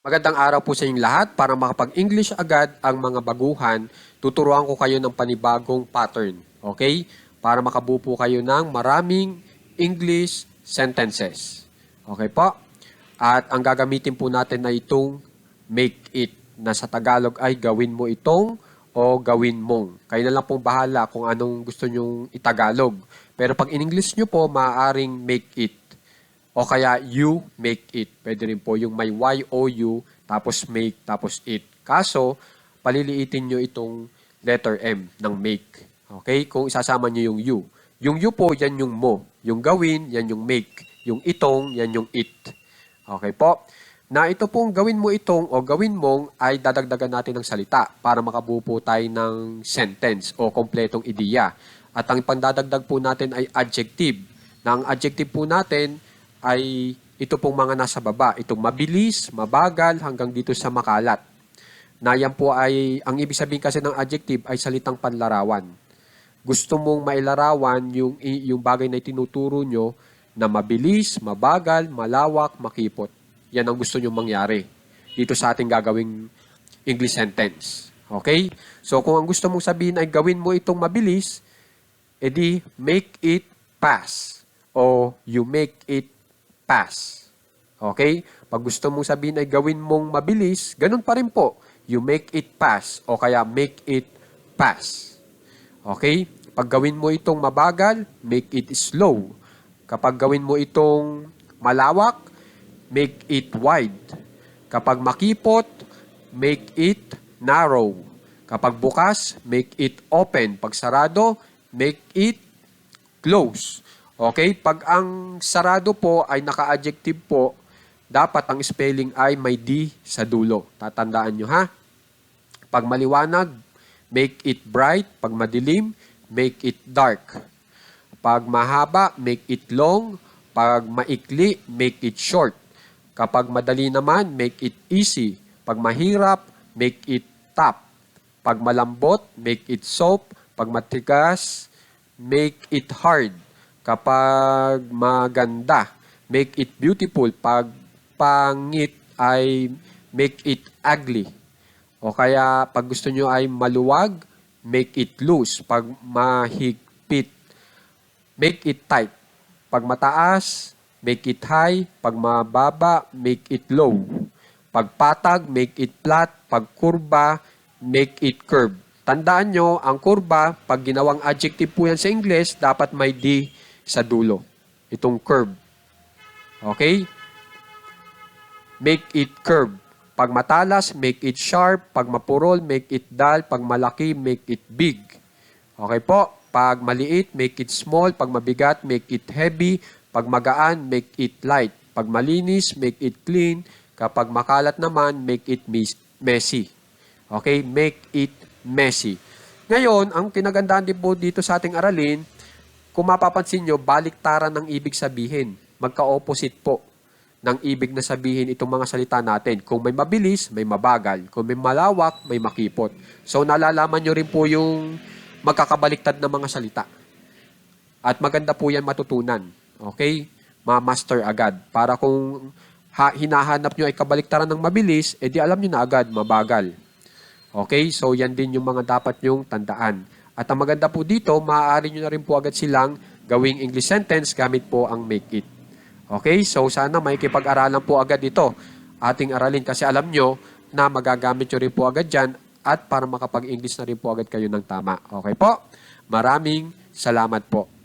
Magandang araw po sa inyong lahat. Para makapag-English agad ang mga baguhan, tuturuan ko kayo ng panibagong pattern. Okay? Para makabuo kayo ng maraming English sentences. Okay po? At ang gagamitin po natin ay itong make it na sa Tagalog ay gawin mo itong o gawin mong. Kayo na lang pong bahala kung anong gusto nyong itagalog. Pero pag in English nyo po, maaaring make it. O kaya you make it. Pwede rin po yung may Y-O-U, tapos make, tapos it. Kaso, paliliitin nyo itong letter M ng make. Okay? Kung isasama nyo yung you. Yung you po, yan yung mo. Yung gawin, yan yung make. Yung itong, yan yung it. Okay po? Na ito pong gawin mo itong o gawin mong ay dadagdagan natin ng salita para makabuo po tayo ng sentence o kompletong ideya. At ang pandadagdag po natin ay adjective. Na ang adjective po natin ay ito pong mga nasa baba. Itong mabilis, mabagal, hanggang dito sa makalat. Na yan po ay, ang ibig sabihin kasi ng adjective ay salitang panlarawan. Gusto mong mailarawan yung, yung bagay na tinuturo nyo na mabilis, mabagal, malawak, makipot. Yan ang gusto nyo mangyari dito sa ating gagawing English sentence. Okay? So kung ang gusto mong sabihin ay gawin mo itong mabilis, edi make it pass o you make it pass. Okay? Pag gusto mong sabihin ay gawin mong mabilis, ganun pa rin po. You make it pass o kaya make it pass. Okay? Pag gawin mo itong mabagal, make it slow. Kapag gawin mo itong malawak, make it wide. Kapag makipot, make it narrow. Kapag bukas, make it open. Pag sarado, make it close. Okay? Pag ang sarado po ay naka-adjective po, dapat ang spelling ay may D sa dulo. Tatandaan nyo ha? Pag maliwanag, make it bright. Pag madilim, make it dark. Pag mahaba, make it long. Pag maikli, make it short. Kapag madali naman, make it easy. Pag mahirap, make it tough. Pag malambot, make it soft. Pag matigas, make it hard. Kapag maganda, make it beautiful. Pag pangit ay make it ugly. O kaya pag gusto nyo ay maluwag, make it loose. Pag mahigpit, make it tight. Pag mataas, make it high. Pag mababa, make it low. Pag patag, make it flat. Pag kurba, make it curve. Tandaan nyo, ang kurba, pag ginawang adjective po yan sa English, dapat may D sa dulo. Itong curve. Okay? Make it curve. Pag matalas, make it sharp. Pag mapurol, make it dull. Pag malaki, make it big. Okay po? Pag maliit, make it small. Pag mabigat, make it heavy. Pag magaan, make it light. Pag malinis, make it clean. Kapag makalat naman, make it mes- messy. Okay? Make it messy. Ngayon, ang kinagandaan din po dito sa ating aralin, kung mapapansin nyo, baliktaran ng ibig sabihin. Magka-opposite po ng ibig na sabihin itong mga salita natin. Kung may mabilis, may mabagal. Kung may malawak, may makipot. So, nalalaman nyo rin po yung magkakabaliktad na mga salita. At maganda po yan matutunan. Okay? Ma-master agad. Para kung ha- hinahanap nyo ay kabaliktaran ng mabilis, edi alam nyo na agad, mabagal. Okay? So, yan din yung mga dapat nyong tandaan. At ang maganda po dito, maaari nyo na rin po agad silang gawing English sentence gamit po ang make it. Okay? So, sana may kipag-aralan po agad ito. Ating aralin kasi alam nyo na magagamit nyo rin po agad dyan at para makapag-English na rin po agad kayo ng tama. Okay po? Maraming salamat po.